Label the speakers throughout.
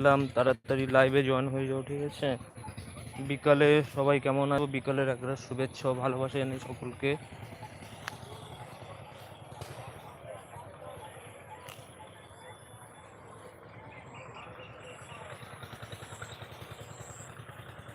Speaker 1: এলাম, তাড়াতাড়ি লাইভে জয়েন হয়ে যাও, ঠিক আছে? বিকালে সবাই কেমন আছো? বিকালের একটা শুভেচ্ছা ভালোবাসা জানাই সকলকে।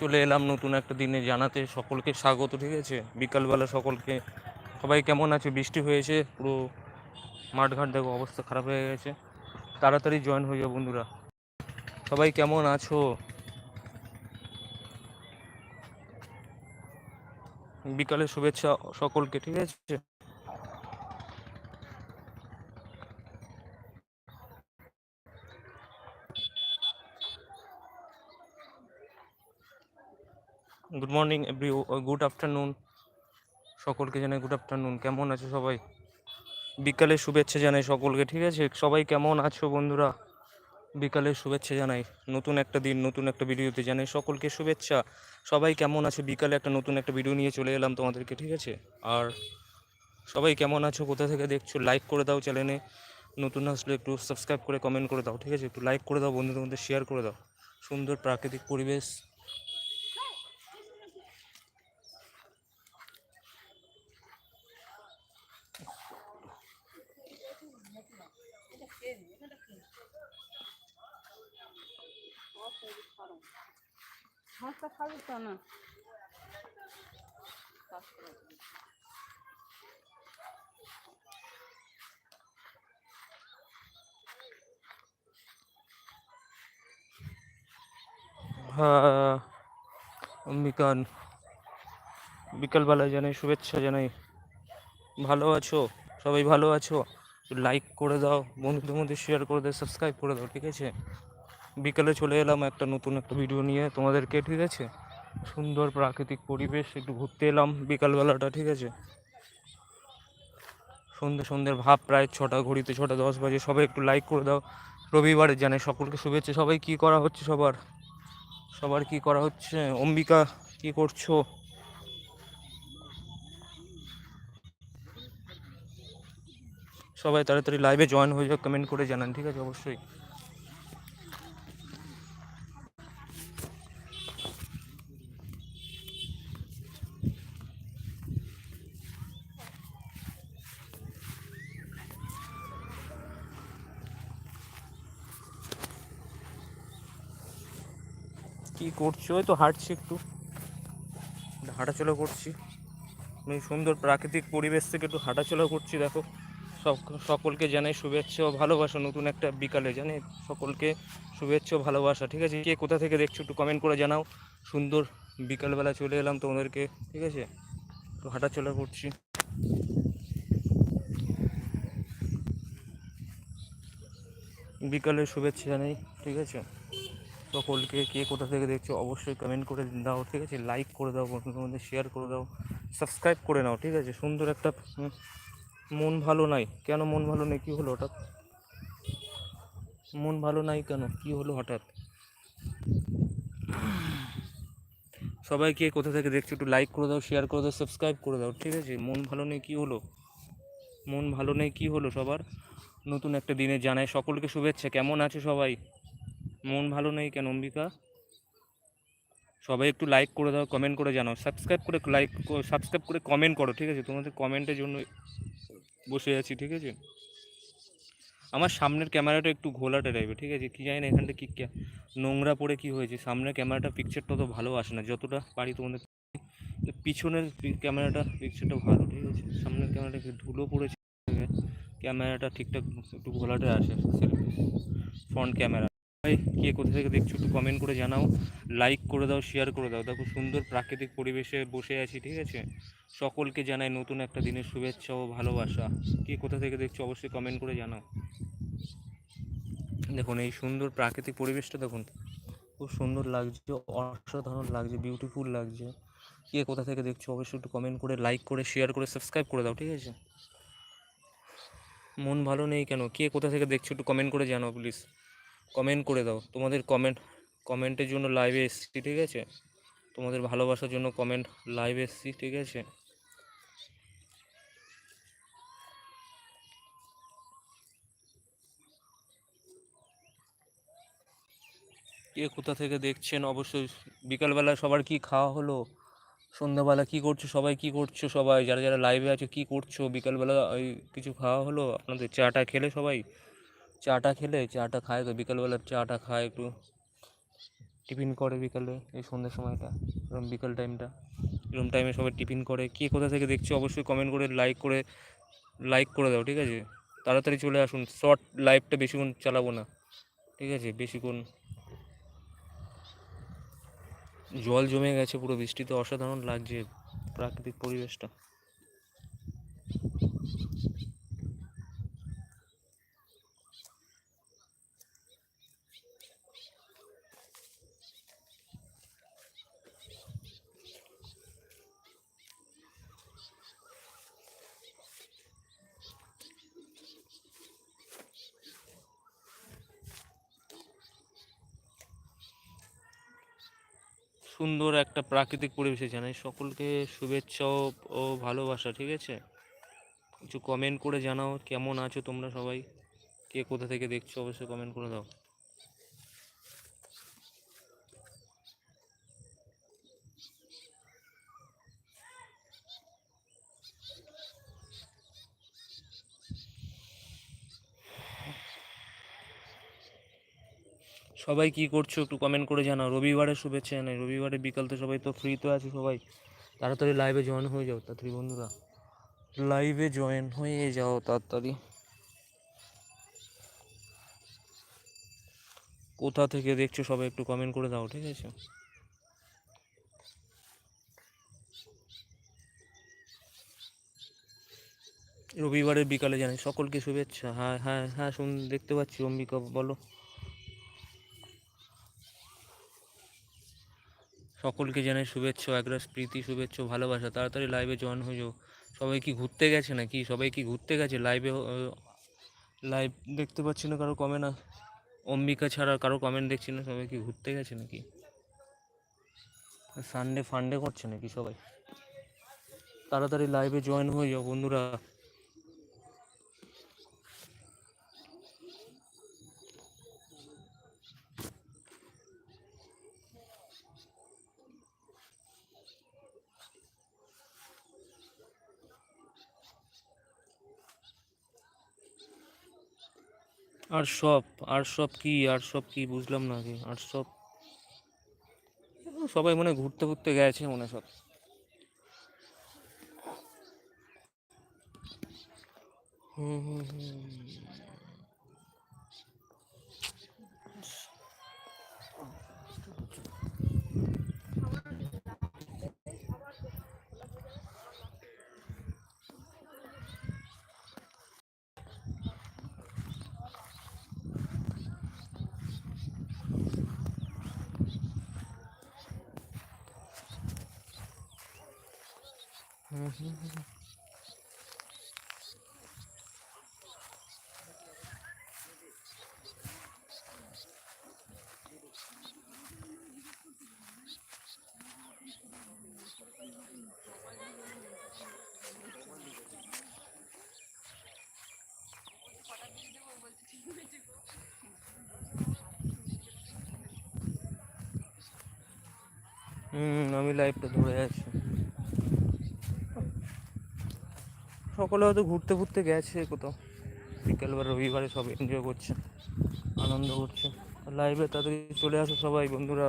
Speaker 1: চলে এলাম নতুন একটা দিনে জানাতে সকলকে স্বাগত, ঠিক আছে? বিকালবেলা সকলকে। সবাই কেমন আছে? বৃষ্টি হয়েছে, পুরো মাঠঘাট দেখো, অবস্থা খারাপ হয়ে গেছে। তাড়াতাড়ি জয়েন হয়ে যাও, বন্ধুরা। সবাই কেমন আছো? বিকালে শুভেচ্ছা সকলকে, ঠিক আছে? Good morning every good afternoon সকলকে জানাই গুড আফটারনুন কেমন আছো সবাই? বিকালে শুভেচ্ছা জানাই সকলকে, ঠিক আছে? সবাই কেমন আছো বন্ধুরা? বিকালে শুভেচ্ছা জানাই। নতুন একটা দিন, নতুন একটা ভিডিওতে জানাই সকলকে শুভেচ্ছা। সবাই কেমন আছে? বিকালে একটা নতুন একটা ভিডিও নিয়ে চলে এলাম তোমাদেরকে, ঠিক আছে? আর সবাই কেমন আছো? কোথা থেকে দেখছ? লাইক করে দাও চ্যানেলে নতুন আসলে একটু সাবস্ক্রাইব করে কমেন্ট করে দাও, ঠিক আছে? একটু লাইক করে দাও, বন্ধুদের মধ্যে শেয়ার করে দাও। সুন্দর প্রাকৃতিক পরিবেশ।
Speaker 2: হাঁসটা খাবি তো না?
Speaker 1: হ্যাঁ বিকাল বিকালবেলা জানাই শুভেচ্ছা জানাই। ভালো আছো? সবাই ভালো আছো? লাইক করে দাও, বন্ধুদের মধ্যে শেয়ার করে দাও সাবস্ক্রাইব করে দাও, ঠিক আছে? বিকালে চলে এলাম একটা নতুন একটা ভিডিও নিয়ে। তোমাদেরকে, ঠিক আছে? সুন্দর প্রাকৃতিক পরিবেশ, একটু ঘুরতে এলাম বিকালবেলাটা, ঠিক আছে? সন্ধ্যে সন্ধ্যের ভাব প্রায় ছটা, ঘড়িতে ছটা, দশ বাজে। সবাই একটু লাইক করে দাও। রবিবারে জানে সকলকে শুভেচ্ছা। সবাই কি করা হচ্ছে সবার? সবার কি করা হচ্ছে? অম্বিকা, কি করছ? সবাই তাড়াতাড়ি লাইভে জয়েন হয়ে যাও কমেন্ট করে জানান, ঠিক আছে? অবশ্যই। কি করছ? ওই তো হাঁটছি একটু। হাঁটাচলা করছি। আমি সুন্দর প্রাকৃতিক পরিবেশ থেকে একটু হাঁটাচলা করছি, দেখো। সকলকে জানাই শুভেচ্ছা ও ভালোবাসা, নতুন একটা বিকালে জানি। সকলকে শুভেচ্ছা ও ভালোবাসা, ঠিক আছে? কে কোথা থেকে দেখছ একটু কমেন্ট করে জানাও। সুন্দর বিকালবেলা চলে এলাম তোমাদেরকে, ঠিক আছে? একটু হাঁটাচলা করছি। বিকালে শুভেচ্ছা জানাই, ঠিক আছে? সকলকে কে কোথা থেকে দেখছ অবশ্যই কমেন্ট করে দাও, ঠিক আছে? লাইক করে দাও, বন্ধুদের মধ্যে শেয়ার করে দাও সাবস্ক্রাইব করে নাও, ঠিক আছে? সুন্দর একটা মন ভালো নাই। কেন মন ভালো নেই? কী হলো হঠাৎ? মন ভালো নাই কেন? কী হলো হঠাৎ? সবাই কে কোথা থেকে দেখছ একটু লাইক করে দাও শেয়ার করে দাও সাবস্ক্রাইব করে দাও, ঠিক আছে? মন ভালো নেই, কী হলো? মন ভালো নেই, কী হলো সবার? নতুন একটা দিনে জানাই সকলকে শুভেচ্ছা। কেমন আছে সবাই? মন ভালো নেই কেন, অম্বিকা? সবাই একটু লাইক করে দাও কমেন্ট করে জানাও। সাবস্ক্রাইব করে লাইক সাবস্ক্রাইব করে কমেন্ট করো, ঠিক আছে? তোমাদের কমেন্টের জন্য বসে আছি, ঠিক আছে? আমার সামনের ক্যামেরাটা একটু ঘোলাটে টাইপের ঠিক আছে? কি জানি না এখানটা কী নোংরা পড়ে কি হয়েছে? সামনের ক্যামেরাটা পিকচারটা তো ভালো আসে না। যতটা পারি তোমাদের পিছনের ক্যামেরাটা পিকচারটা ভালো, ঠিক আছে? সামনের ক্যামেরাটা একটু ধুলো পড়েছে ক্যামেরাটা ঠিকঠাক একটু ঘোলাটে আসে ফ্রন্ট ক্যামেরা কে কোথা থেকে দেখছ একটু কমেন্ট করে জানাও। লাইক করে দাও শেয়ার করে দাও। দেখো সুন্দর প্রাকৃতিক পরিবেশে বসে আছি, ঠিক আছে? সকলকে জানাই নতুন একটা দিনের শুভেচ্ছা ও ভালোবাসা। কে কোথা থেকে দেখছ অবশ্যই কমেন্ট করে জানাও। দেখুন, এই সুন্দর প্রাকৃতিক পরিবেশটা দেখুন। খুব সুন্দর লাগছে, অসাধারণ লাগছে বিউটিফুল লাগছে। কে কোথা থেকে দেখছ অবশ্যই একটু কমেন্ট করে লাইক করে শেয়ার করে সাবস্ক্রাইব করে দাও, ঠিক আছে? মন ভালো নেই কেন? কে কোথা থেকে দেখছ একটু কমেন্ট করে জানাও প্লিজ কমেন্ট করে দাও। তোমাদের কমেন্ট কমেন্টের জন্য লাইভে এসছি, ঠিক আছে? তোমাদের ভালোবাসার জন্য কমেন্ট লাইভে এসছি, ঠিক আছে? কে কোথা থেকে দেখছেন? অবশ্যই বিকালবেলা সবার কি খাওয়া হলো? সন্ধ্যাবেলা কি করছ? সবাই কি করছ? সবাই যারা যারা লাইভে আছে, কি করছ? বিকালবেলা ওই কিছু খাওয়া হলো? আপনাদের চাটা খেলে সবাই? চাটা খেলে, চাটা খায় তো, বিকালবেলা চাটা খায় একটু। টিফিন করে বিকালে, এই সন্ধ্যের সময়টা এরকম বিকাল টাইমটা। এরকম টাইমে সবাই টিফিন করে। কে কোথা থেকে দেখছ অবশ্যই কমেন্ট করে লাইক করে লাইক করে দাও, ঠিক আছে? তাড়াতাড়ি চলে আসুন শর্ট লাইভটা বেশিক্ষণ চালাবো না, ঠিক আছে? বেশিক্ষণ জল জমে গেছে, পুরো বৃষ্টিতে অসাধারণ লাগছে প্রাকৃতিক পরিবেশটা। সুন্দর একটা প্রাকৃতিক পরিবেশে জানাই সকলকে শুভেচ্ছা ও- ভালোবাসা, ঠিক আছে? কিছু কমেন্ট করে জানাও, কেমন আছো তোমরা সবাই? কে কোথা থেকে দেখছ, অবশ্যই কমেন্ট করে দাও। সবাই কি করছ একটু কমেন্ট করে জানাও। রবিবারের শুভেচ্ছা জানাই। রবিবারে বিকাল তো সবাই তো ফ্রি তো আছে সবাই। তাড়াতাড়ি লাইভে জয়েন হয়ে যাও, তাড়াতাড়ি বন্ধুরা। লাইভে জয়েন হয়ে যাও তাড়াতাড়ি। কোথা থেকে দেখছ সবাই একটু কমেন্ট করে দাও, ঠিক আছে? রবিবারের বিকালে জানাই। সকলকে শুভেচ্ছা। হ্যাঁ হ্যাঁ হ্যাঁ শুন, দেখতে পাচ্ছি, অম্বিকা, বলো। সকলকে জানাই শুভেচ্ছা, একরাশ প্রীতি, শুভেচ্ছা ভালোবাসা। তাড়াতাড়ি লাইভে জয়েন হয়ে যাও সবাই কি ঘুরতে গেছে নাকি? সবাই কি ঘুরতে গেছে লাইভে লাইভ দেখতে পাচ্ছি না কারও কমে না অম্বিকা ছাড়া কারও কমেন্ট দেখছি না। সবাই কি ঘুরতে গেছে নাকি? সানডে ফান্ডে করছে নাকি সবাই? তাড়াতাড়ি লাইভে জয়েন হয়ে যাও বন্ধুরা। আর সব আর সব কি, আর সব কি বুঝলাম না কি আর সব। সবাই মনে ঘুরতে ঘুরতে গেছে মনে সব। হুম হুম হুম। আমি লাইভটা ধরে আছি সকলে হয়তো ঘুরতে ফুরতে গেছে কোথাও। বিকেলবার রবিবারে সব এনজয় করছে, আনন্দ করছে। লাইভে তাদের চলে আসে সবাই, বন্ধুরা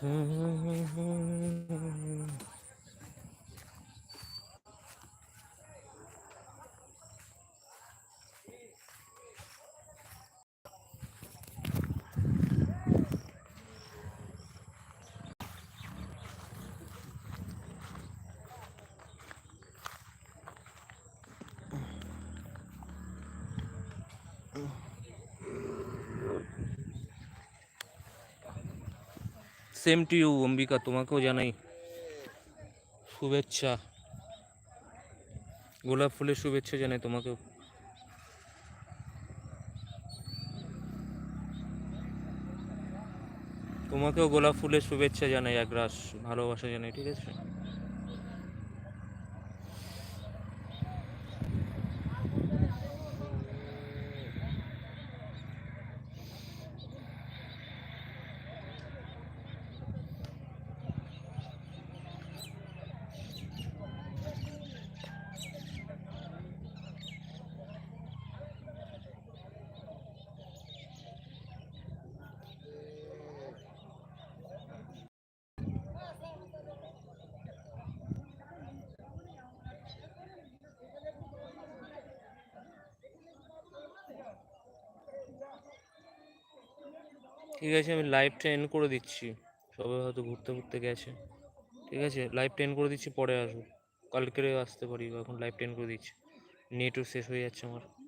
Speaker 1: hmm hmm hmm hmm hmm hmm. Same to you Ambika তোমাকেও জানাই শুভেচ্ছা। গোলাপ ফুলের শুভেচ্ছা জানাই তোমাকেও। তোমাকেও গোলাপ ফুলের শুভেচ্ছা জানাই একরাশ ভালোবাসা জানাই, ঠিক আছে? ঠিক আছে, আমি লাইভটা এন্ড করে দিচ্ছি। সবাই হয়তো ঘুরতে ঘুরতে গেছে। ঠিক আছে লাইভটা এন্ড করে দিচ্ছি, পরে আসব। কালকে আসতে পারি, এখন লাইভটা এন্ড করে দিচ্ছি। নেটও শেষ হয়ে যাচ্ছে আমার।